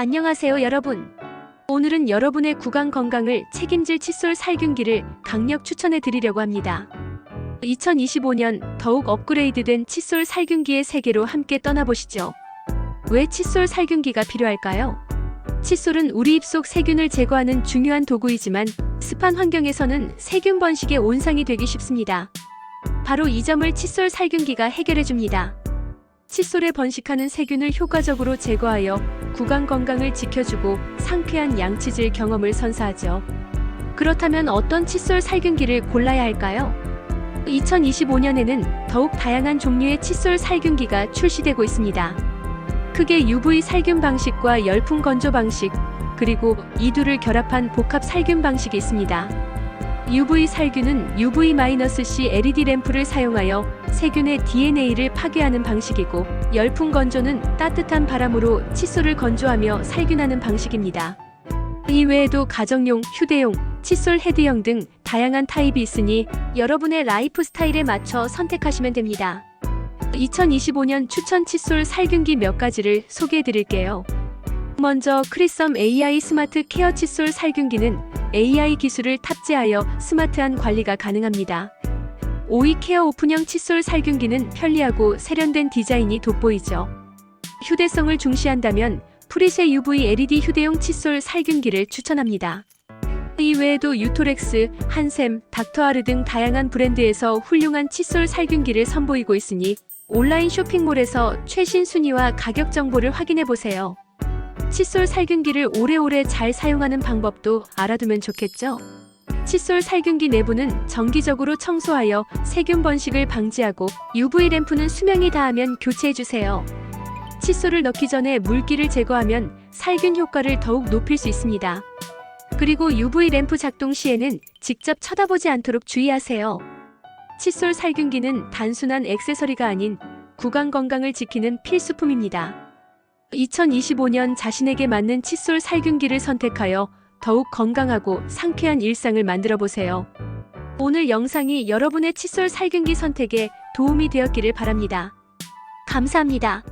안녕하세요 여러분. 오늘은 여러분의 구강 건강을 책임질 칫솔 살균기를 강력 추천해 드리려고 합니다. 2025년 더욱 업그레이드된 칫솔 살균기의 세계로 함께 떠나보시죠. 왜 칫솔 살균기가 필요할까요? 칫솔은 우리 입속 세균을 제거하는 중요한 도구이지만 습한 환경에서는 세균 번식에 온상이 되기 쉽습니다. 바로 이 점을 칫솔 살균기가 해결해 줍니다. 칫솔에 번식하는 세균을 효과적으로 제거하여 구강 건강을 지켜주고 상쾌한 양치질 경험을 선사하죠. 그렇다면 어떤 칫솔 살균기를 골라야 할까요? 2025년에는 더욱 다양한 종류의 칫솔 살균기가 출시되고 있습니다. 크게 UV 살균 방식과 열풍 건조 방식, 그리고 이 둘을 결합한 복합 살균 방식이 있습니다. UV 살균은 UV-C LED 램프를 사용하여 세균의 DNA를 파괴하는 방식이고 열풍 건조는 따뜻한 바람으로 칫솔을 건조하며 살균하는 방식입니다. 이 외에도 가정용, 휴대용, 칫솔 헤드형 등 다양한 타입이 있으니 여러분의 라이프 스타일에 맞춰 선택하시면 됩니다. 2025년 추천 칫솔 살균기 몇 가지를 소개해 드릴게요. 먼저 크리썸 AI 스마트 케어 칫솔 살균기는 AI 기술을 탑재하여 스마트한 관리가 가능합니다. 오이 케어 오픈형 칫솔 살균기는 편리하고 세련된 디자인이 돋보이죠. 휴대성을 중시한다면 프리쉐 UV LED 휴대용 칫솔 살균기를 추천합니다. 이 외에도 유토렉스, 한샘, 닥터아르 등 다양한 브랜드에서 훌륭한 칫솔 살균기를 선보이고 있으니 온라인 쇼핑몰에서 최신 순위와 가격 정보를 확인해 보세요. 칫솔 살균기를 오래오래 잘 사용하는 방법도 알아두면 좋겠죠? 칫솔 살균기 내부는 정기적으로 청소하여 세균 번식을 방지하고 UV 램프는 수명이 다하면 교체해 주세요. 칫솔을 넣기 전에 물기를 제거하면 살균 효과를 더욱 높일 수 있습니다. 그리고 UV 램프 작동 시에는 직접 쳐다보지 않도록 주의하세요. 칫솔 살균기는 단순한 액세서리가 아닌 구강 건강을 지키는 필수품입니다. 2025년 자신에게 맞는 칫솔 살균기를 선택하여 더욱 건강하고 상쾌한 일상을 만들어 보세요. 오늘 영상이 여러분의 칫솔 살균기 선택에 도움이 되었기를 바랍니다. 감사합니다.